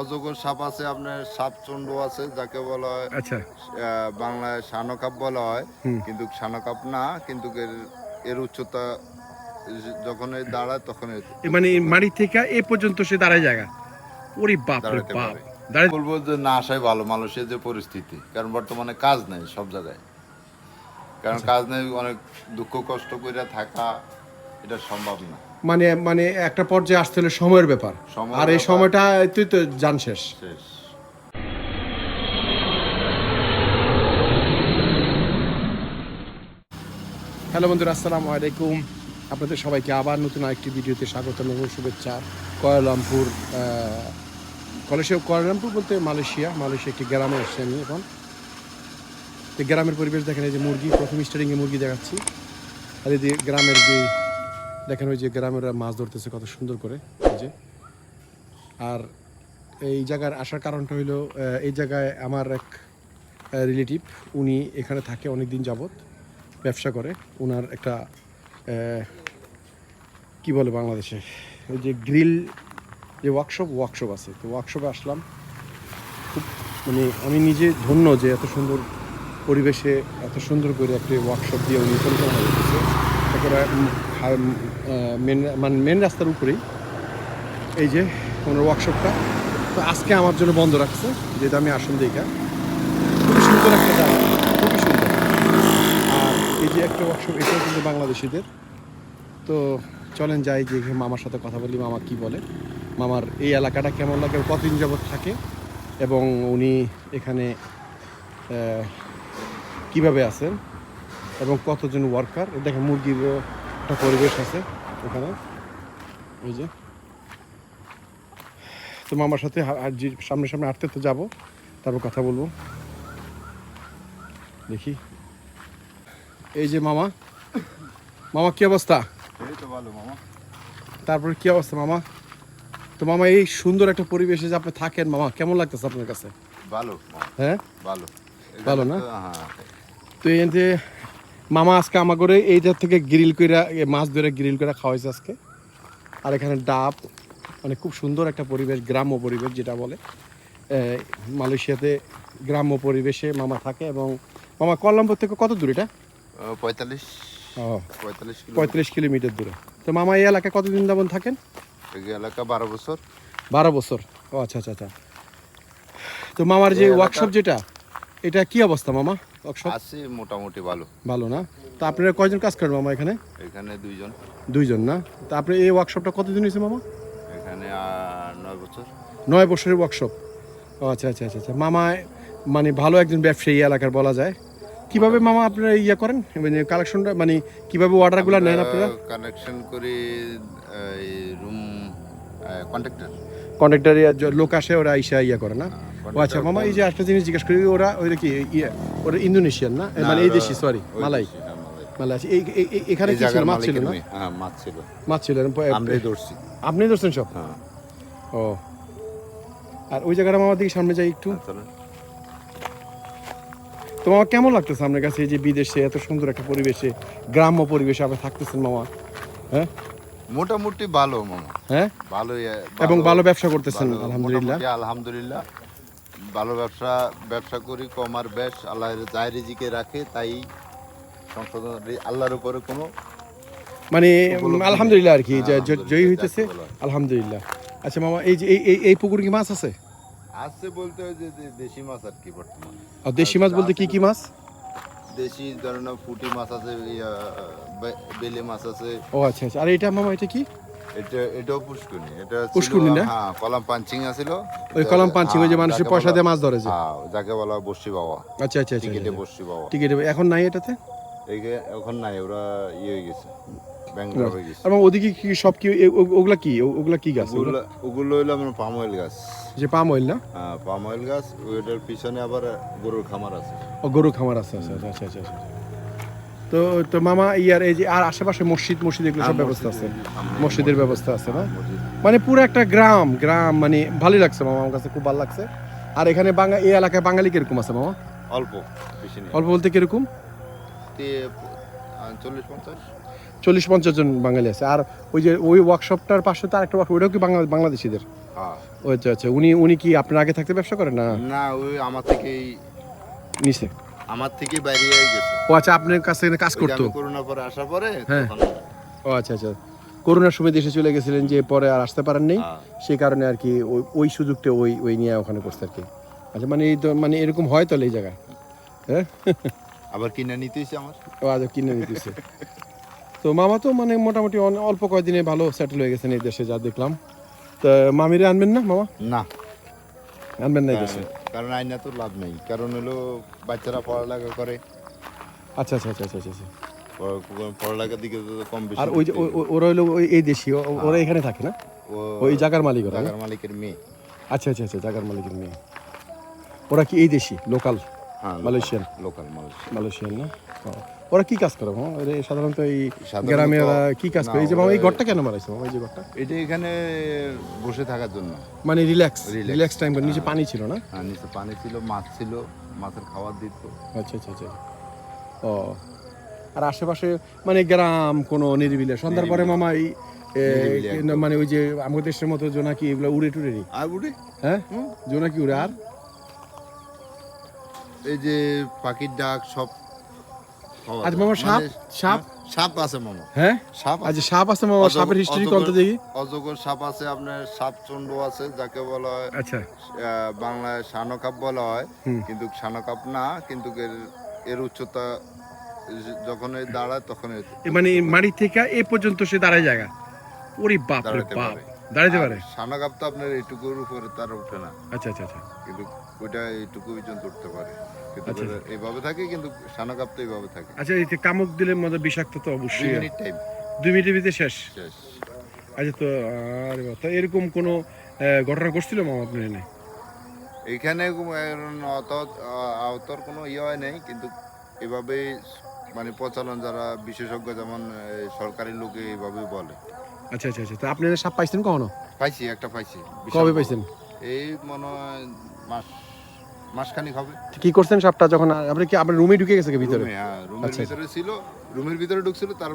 অজগর সাপ আছে আপনার সাপ চন্ড আছে যাকে বলা হয় আচ্ছা। বাংলায় শানকাপ বলা হয়। কিন্তু শানকাপ না কিন্তু এর এর উচ্চতা যখন দাঁড়ায় তখন মানে মাটি থেকে এ পর্যন্ত সে দাঁড়ায় জায়গা? ওরে বাপ রে বাপ। বলব যে না আসাই ভালো মানুষের যে পরিস্থিতি। কারণ বর্তমানে কাজ নেই সব জায়গায়। কারণ আচ্ছা। কাজ নেই অনেক দুঃখ কষ্ট করে থাকা এটা সম্ভব না। মানে মানে একটা পর্যায়ে আসতে হলে সময়ের ব্যাপার। আর এই সময়টা তুই তো জান শেষ। হ্যালো বন্ধুরা আসসালামু আলাইকুম। আপনাদের সবাইকে আবার নতুন আরেকটি ভিডিওতে স্বাগত এবং শুভেচ্ছা। কয়ালামপুর কলেশে কয়ালামপুর বলতে মালয়েশিয়া। মালয়েশিয়া একটি গ্রামে এসেছি আমি এখন। তো গ্রামের পরিবেশ দেখেন এই যে মুরগি প্রথম স্টারিংয়ে মুরগি দেখাচ্ছি। আর এই যে গ্রামের যে দেখেন ওই যে গ্রামের মাছ ধরতেছে কত সুন্দর করে যে। আর এই জায়গার আসার কারণটা হলো এই জায়গায় আমার এক রিলেটিভ উনি এখানে থাকে অনেক দিন যাবত ব্যবসা করে। ওনার একটা কি বলে বাংলাদেশে? ওই যে গ্রিল, যে ওয়ার্কশপ ওয়ার্কশপ আছে। তো ওয়ার্কশপে আসলাম। খুব মানে আমি নিজে ধন্য যে এত সুন্দর পরিবেশে, এত সুন্দর করে একটা ওয়ার্কশপ দিয়ে উনি পরিচালনা করতেছে। তারপরে মেন মানে মেন রাস্তার উপরেই এই যে ওনার ওয়ার্কশপটা তো আজকে আমার জন্য বন্ধ রাখছে, যেহেতু আমি আসন দেখা খুবই সুন্দর একটা জায়গা, খুবই সুন্দর। আর এই যে একটা ওয়ার্কশপ এটাও কিন্তু বাংলাদেশিদের। তো চলেন যাই যে মামার সাথে কথা বলি, মামা কি বলে। মামার এই এলাকাটা কেমন লাগে, কতদিন যাবত থাকে, এবং উনি এখানে কীভাবে আছেন, এবং কতজন ওয়ার্কার দেখেন মুরগিরও একটা পরিবেশ আছে ওখানে। ওই যে। তো মামার সাথে সামনে সামনে হাঁটতে তো যাব তারপর কথা বলব। দেখি। এই যে মামা। মামা কি অবস্থা? তারপরে কি অবস্থা মামা? তো মামা এই সুন্দর একটা পরিবেশে যে আপনি থাকেন মামা কেমন লাগতেছে আপনার কাছে? ভালো হ্যাঁ? ভালো। ভালো না? হ্যাঁ। তো এই যে মামা আজকে আমার করে এইটা থেকে গ্রিল করে মাছ ধরে গ্রিল করে খাওয়াইছে আজকে। আর এখানে ডাব মানে খুব সুন্দর একটা পরিবেশ গ্রাম্য পরিবেশ যেটা বলে। মালয়েশিয়াতে গ্রাম্য পরিবেশে মামা থাকে এবং মামা কলাম্বর থেকে কত দূর এটা? পঁয়তাল্লিশ পঁয়তাল্লিশ কিলোমিটার। দূরে। তো মামা এই এলাকায় কতদিন যাবন থাকেন? এই এলাকা বারো বছর। বারো বছর। ও আচ্ছা আচ্ছা আচ্ছা। তো মামার যে ওয়ার্কশপ যেটা এটা কি অবস্থা মামা? ওয়ার্কশপ আছে মোটামুটি ভালো। ভালো না? তো আপনারা কয়জন কাজ করেন মামা এখানে? এখানে দুইজন। দুইজন না? তা আপনি এই ওয়ার্কশপটা কতদিন হয়েছে মামা? এখানে নয় বছর। নয় বছরের ওয়ার্কশপ আচ্ছা আচ্ছা আচ্ছা আচ্ছা। মামা মানে ভালো একজন ব্যবসায়ী এলাকার বলা যায়। কীভাবে মামা আপনারা ইয়ে করেন? মানে কালেকশনটা মানে কীভাবে অর্ডারগুলো নেন আপনারা? কানেকশন করি রুম কন্ট্রাক্টর কন্ট্রাক্টর লোক আসে ওরা ইসা ইয়া করে না? ও আচ্ছা মামা এই যে একটা জিনিস জিজ্ঞেস করি ওরা ওইটা কি ইয়ে ওরা ইন্দোনেশিয়ান না? মানে এই দেশি সরি মালাই। মালাই আচ্ছা, এই এখানে কি ছিল? মাছ ছিল না? হ্যাঁ মাছ ছিল। মাছ ছিল ধরছি। আপনি ধরছেন সব? হ্যাঁ। ও। আর ওই জায়গাটা মামা দিকে সামনে যাই একটু। তো মামা কেমন লাগতেছে আপনার কাছে এই যে বিদেশে এত সুন্দর একটা পরিবেশে গ্রাম্য পরিবেশে আপনি থাকতেছেন মামা? হ্যাঁ? মোটামুটি ভালো মামা। হ্যাঁ? ভালোই এবং ভালো ব্যবসা করতেছেন ভালো, আলহামদুলিল্লাহ। আলহামদুলিল্লাহ। ভালো ব্যবসা ব্যবসা করি কম আর বেশ আল্লাহ যাই রিজিকে রাখে তাই সংশোধন আল্লাহর উপরে কোনো মানে আলহামদুলিল্লাহ আর কি হ্যাঁ, জয়ী হইতেছে। আলহামদুলিল্লাহ। আচ্ছা মামা এই যে এই এই পুকুরে কি মাছ আছে? আছে বলতে যে দেশি মাছ আর কি বর্তমানে। আর দেশি মাছ বলতে কি কি মাছ? দেশি ধরনের পুঁটি মাছ আছে বেলে মাছ আছে। ও আচ্ছা আচ্ছা। আর এটা মামা এটা কি? এটা এটাও পুষ্কুনি এটা পুষ্কুনি না? হ্যাঁ কলাম পাঞ্চিং আছিল। ওই কলম পাঞ্চিং ওই যে মানুষের পয়সা দিয়ে মাছ ধরে যে। যাকে বলা বাবা। আচ্ছা আচ্ছা আচ্ছা টিকিটে বসি বাবা। ঠিক এখন নাই এটাতে? এই এখন নাই ওরা ইয়ে হয়ে গেছে ব্যাংলোর গেছে। আর মামা ওদিকে কি সব কি ওগুলা কি? ওগুলা কি গাছ? ওগুলা? ওগুলো ওগুলো হইল আমার পাম অয়েল গাছ। যে পাম অয়েল না? হ্যাঁ পাম অয়েল গাছ ওইটার পিছনে আবার গরুর খামার আছে। ও গরু খামার আছে আচ্ছা আচ্ছা আচ্ছা আচ্ছা। তো তো মামা ইয়ার এই যে আর আশেপাশে মসজিদ মসজিদ এগুলো সব ব্যবস্থা আছে? মসজিদের- ব্যবস্থা আছে না? মানে পুরো একটা গ্রাম গ্রাম মানে ভালোই লাগছে মামা আমার কাছে খুব ভালো লাগছে। আর এখানে বাঙা এই এলাকায় বাঙালি কীরকম আছে মামা? অল্প বেশি নেই। অল্প বলতে কীরকম? চল্লিশ পঞ্চাশ। চল্লিশ পঞ্চাশ জন বাঙালি আছে। আর ওই যে ওই ওয়ার্কশপটার পাশে তো আরেকটা workshop, ওটাও কি বাংলা বাংলাদেশিদের? হ্যাঁ। আচ্ছা আচ্ছা। উনি উনি কি আপনার আগে থাকতে ব্যবসা করেন না? না ওই আমার থেকেই নিচে? আমার থেকে বাইরে গেছে। ও আচ্ছা আপনার কাছে কাজ করতো? করোনা পরে আসার পরে হ্যাঁ। ও আচ্ছা আচ্ছা। করোনার সময় দেশে চলে গেছিলেন যে পরে আর আসতে পারেন নেই হ্যাঁ। সেই কারণে আর কি ওই ওই সুযোগটা ওই ওই নিয়ে ওখানে করছে আর কি। আচ্ছা মানে এই তো মানে এরকম হয় তাহলে এই জায়গায়? হ্যাঁ? আবার কিনে নিতে হয়েছে আমার। ও আজ কিনে নিতেছে তো মামা তো মানে মোটামুটি অল্প কয়েকদিনে ভালো সেটেল হয়ে গেছেন এই দেশে যা দেখলাম। তো মামিরে আনবেন না মামা? না। আনবেন না এই দেশে? কারণ আইনা তো লাভ নেই। কারণ হলো বাচ্চারা পড়ালেখা করে। আচ্ছা আচ্ছা আচ্ছা আচ্ছা আচ্ছা। পড়া- পড়ালেখার দিকে তো কম বেশি আর ওই যে ওরা হলো ওই এই দেশি ও- ও- ওরা এখানে থাকে না? ওই জাগার মালিক ওরা জাগার মালিকের মেয়ে। আচ্ছা আচ্ছা আচ্ছা জাগার মালিকের মেয়ে। ওরা কি এই দেশি লোকাল? হ্যাঁ মালয়েশিয়ান। লোকাল মালয়েশিয়া মালয়েশিয়ান না? ওরা কি কাজ করে? মামা সাধারণত এই গ্রামে কি কাজ করে? এই যে মামা এই ঘরটা কেন মারাইছে মামা এই যে ঘরটা? এটা এখানে বসে থাকার জন্য। মানে রিল্যাক্স রিল্যাক্স টাইম করে নিচে পানি ছিল না? আর নিচে পানি ছিল মাছ ছিল মাছের খাবার দিত। আচ্ছা আচ্ছা আচ্ছা। ও আর আশেপাশে মানে গ্রাম কোনো নিরিবিলে। সন্ধ্যার পরে মামা এই। মানে ওই যে আমাদের দেশের মতো জোনাকি এগুলো উড়ে টুড়ে নি? আর উঠে হ্যাঁ। জোনাকি উড়ে। আর? এই যে পাখির ডাক সব পাওয়া মামা সাপ? সাপ? সাপ আছে মামা। হ্যাঁ? সাপ সাপ আছে মামা সাপের হিস্ট্রি কত দেখি? অজগর সাপ আছে আপনার সাপ চন্ড আছে যাকে বলা হয় আচ্ছা। বাংলায় বলা হয়। কিন্তু না কিন্তু এর এর উচ্চতা যখন দাঁড়ায় তখন মানে মাটি থেকে এ পর্যন্ত সে দাঁড়ায় জায়গা। ওরে বাপ। রে দাঁড়াতে পারে। দাঁড়াইতে পারে শানকাপ তো আপনার এইটুকুর উপরে তার উঠে না। আচ্ছা আচ্ছা আচ্ছা। কিন্তু ওইটা এইটুকু পর্যন্ত উঠতে পারে। কিন্তু আচ্ছা। এইভাবে থাকে কিন্তু শানকাপ তো এইভাবে থাকে। আচ্ছা এই যে কামক দিলে মধ্যে বিষাক্ত তো অবশ্যই। মিনিট টাইম দুই মিনিটের ভিতরে শেষ? শেষ। আচ্ছা তো আরে বাবা, এরকম কোনো ঘটনা ঘটছিল মামা আপনার এনে এইখানে অত আহতর কোনো ইয়ে হয় নাই কিন্তু এভাবে মানে প্রচলন যারা বিশেষজ্ঞ যেমন সরকারি লোকে এইভাবে বলে। আচ্ছা আচ্ছা আচ্ছা। তা আপনি সাপ পাইছেন কখনো? পাইছি একটা পাইছি। কবে পাইছেন? এই মনে হয় মাস মাসখানিক হবে। কি করছেন সাপটা যখন আপনি কি আপনার রুমে ঢুকে গেছে কি ভিতরে? হ্যাঁ, রুমের আচ্ছা, ভিতরে ছিল রুমের ভিতরে ঢুকছিল তার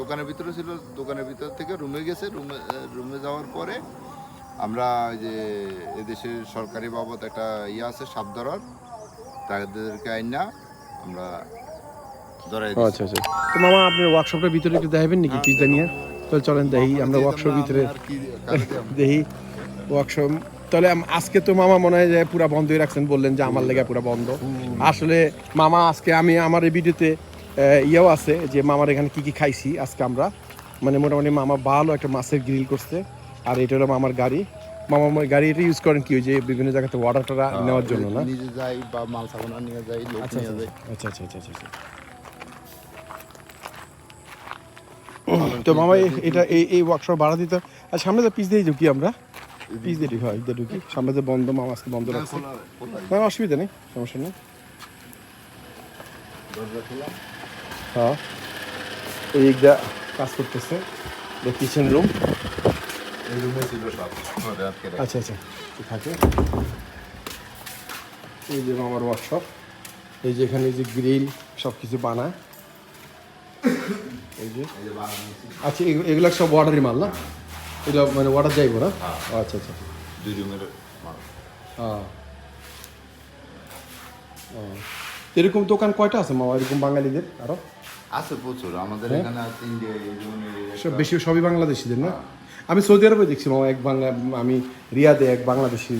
দোকানের ভিতরে ছিল দোকানের ভিতর থেকে রুমে গেছে রুমে রুমে যাওয়ার পরে আমরা ওই যে এদেশের সরকারি বাবদ একটা ইয়ে আছে সাপ ধরার তাদেরকে আইন না আমরা ধরাই আচ্ছা আচ্ছা। তো মামা আপনার ওয়ার্কশপের ভিতরে একটু দেখাবেন নাকি পিজা নিয়ে? তাহলে চলেন দেখি আমরা ওয়ার্কশপ ভিতরে দেখি ওয়ার্কশপ তাহলে আজকে তো মামা মনে হয় যে পুরা বন্ধই রাখছেন বললেন যে আমার লেগে পুরা বন্ধ। আসলে মামা আজকে আমি আমার এই ভিডিওতে ইয়েও আছে যে মামার এখানে কি কি খাইছি আজকে আমরা। মানে মোটামুটি মামা ভালো একটা মাছের গ্রিল করছে আর এটা হলো মামার গাড়ি। মামা গাড়ি এটা ইউজ করেন কি ওই যে বিভিন্ন জায়গাতে অর্ডার টর্ডার নেওয়ার জন্য না? নিজে যাই বা মাল সাবানা নিয়ে যাই। লোক আচ্ছা আচ্ছা আচ্ছা আচ্ছা। তো মামা এটা এই এই ওয়ার্কশপ ভাড়া দিতে আর সামনে তো পিস দিয়ে ঢুকি আমরা পিস দিয়ে ঢুকি হয় ঢুকি। সামনে তো বন্ধ মামা আজকে বন্ধ রাখছে। না অসুবিধা নেই সমস্যা নেই। হ্যাঁ। এই দিকটা কাজ করতেছে কিচেন রুম এই রুমে ছিল সব। আচ্ছা আচ্ছা থাকে। এই যে আমার ওয়ার্কশপ এই যে এখানে যে গ্রিল সব কিছু বানায় এই যে এই যে বাগান আছে, আচ্ছা এগু- এগুলা সব ওয়াটারি মাল না এগুলো মানে ওয়াটার যাইবো না ও, আচ্ছা আচ্ছা দুই রুমের মাল। হ্যাঁ ও। এরকম দোকান কয়টা আছে মামা? এরকম বাঙালিদের আরও? আছে প্রচুর। আমাদের এখানে আছে ইন্ডিয়া সব বেশি সবই বাংলাদেশিদের না? আমি সৌদি আরবে দেখছি মামা এক বাংলা আমি রিয়াদে এক বাংলাদেশি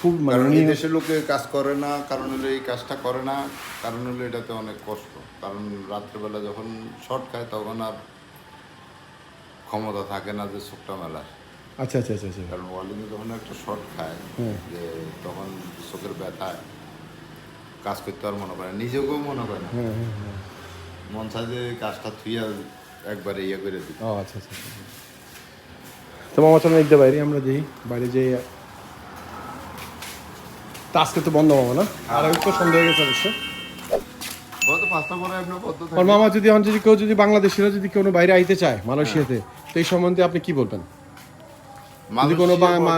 খুব মানে দেশের লোকে কাজ করে না কারণ হলো এই কাজটা করে না কারণ হলো এটাতে অনেক কষ্ট। কারণ রাত্রেবেলা যখন শর্ট খায় তখন আর ক্ষমতা থাকে না যে চোখটা মেলার। আচ্ছা আচ্ছা আচ্ছা আচ্ছা। কারণ ওয়ালিংয়ে যখন একটা শর্ট খায় যে তখন চোখের ব্যথায় কাজ করতে আর মনে করে না। নিজেকেও মনে করে না। হ্যাঁ হ্যাঁ হ্যাঁ। মন চায় যে কাজটা থুইয়া একবারে ইয়ে করে দিই ও আচ্ছা আচ্ছা। তো মামা চলেন একদম বাইরে আমরা যাই বাইরে যাই তা আজকে তো বন্ধ মামা না? আর তো সন্ধ্যা হয়ে গেছে অবশ্য। মামা যদি কেউ যদি বাংলাদেশিরা যদি কোনো বাইরে আইতে চায় মালয়েশিয়াতে তো এই সম্বন্ধে আপনি কি বলবেন? যদি কোনো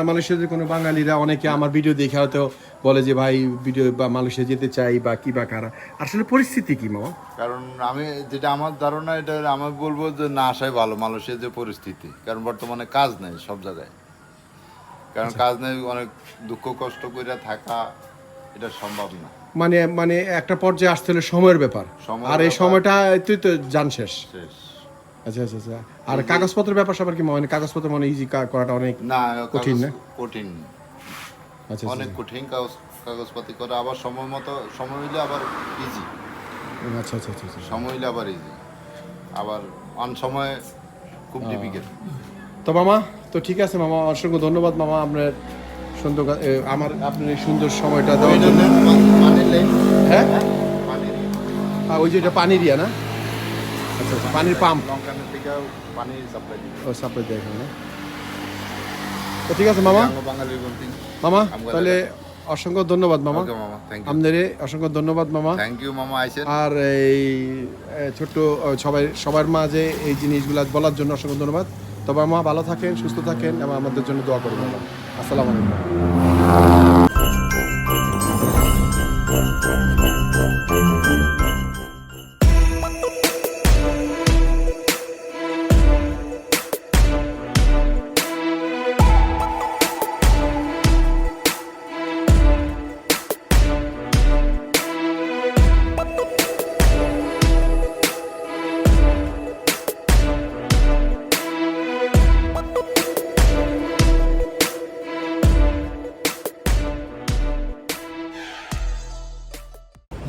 মালয়েশিয়া কোনো বাঙালিরা অনেকে আমার ভিডিও দেখে হয়তো বলে যে ভাই ভিডিও বা মালয়েশিয়া যেতে চাই বা কি বা কারা? আসলে পরিস্থিতি কি মামা কারণ আমি যেটা আমার ধারণা এটা আমি বলব যে না আসাই ভালো মানুষের যে পরিস্থিতি। কারণ বর্তমানে কাজ নেই সব জায়গায়। কারণ কাজ নেই অনেক দুঃখ কষ্ট করে থাকা এটা সম্ভব না। মানে মানে একটা পর্যায়ে আসতে হলে সময়ের ব্যাপার। আর এই সময়টা তুই তো জান শেষ। শেষ। আচ্ছা আচ্ছা আচ্ছা। আর কাগজপত্রের ব্যাপার স্যাপার কি মানে কাগজপত্র মানে ইজি করাটা অনেক না কঠিন না? কঠিন। আচ্ছা অনেক আচ্ছা। কঠিন কাগজ কাগজপাতি করা। আবার সময় মতো সময় হইলে আবার ইজি আচ্ছা আচ্ছা আচ্ছা আচ্ছা। সময় হইলে আবার ইজি আবার অন সময় খুব ডিফিকাল্ট তো মামা তো ঠিক আছে মামা অসংখ্য ধন্যবাদ মামা আপনার সুন্দর আমার আপনার এই সুন্দর সময়টা দেওয়ার জন্য। হ্যাঁ? ওই যে এটা পানির ইয়া না? আচ্ছা আচ্ছা পানির পাম্প লঙ্কানের থেকে পানি সাপ্লাই দিবে। ও সাপ্লাই দেয় এখানে। তো ঠিক আছে মামা। মামা তাহলে অসংখ্য ধন্যবাদ মামা। আপনাদের অসংখ্য ধন্যবাদ মামা। থ্যাংক ইউ মামা আইসেন। আর এই ছোট্ট সবাই সবার মাঝে এই জিনিসগুলো বলার জন্য অসংখ্য ধন্যবাদ। তবে মা ভালো থাকেন সুস্থ থাকেন এবং আমাদের জন্য দোয়া করবেন আসসালামু আলাইকুম।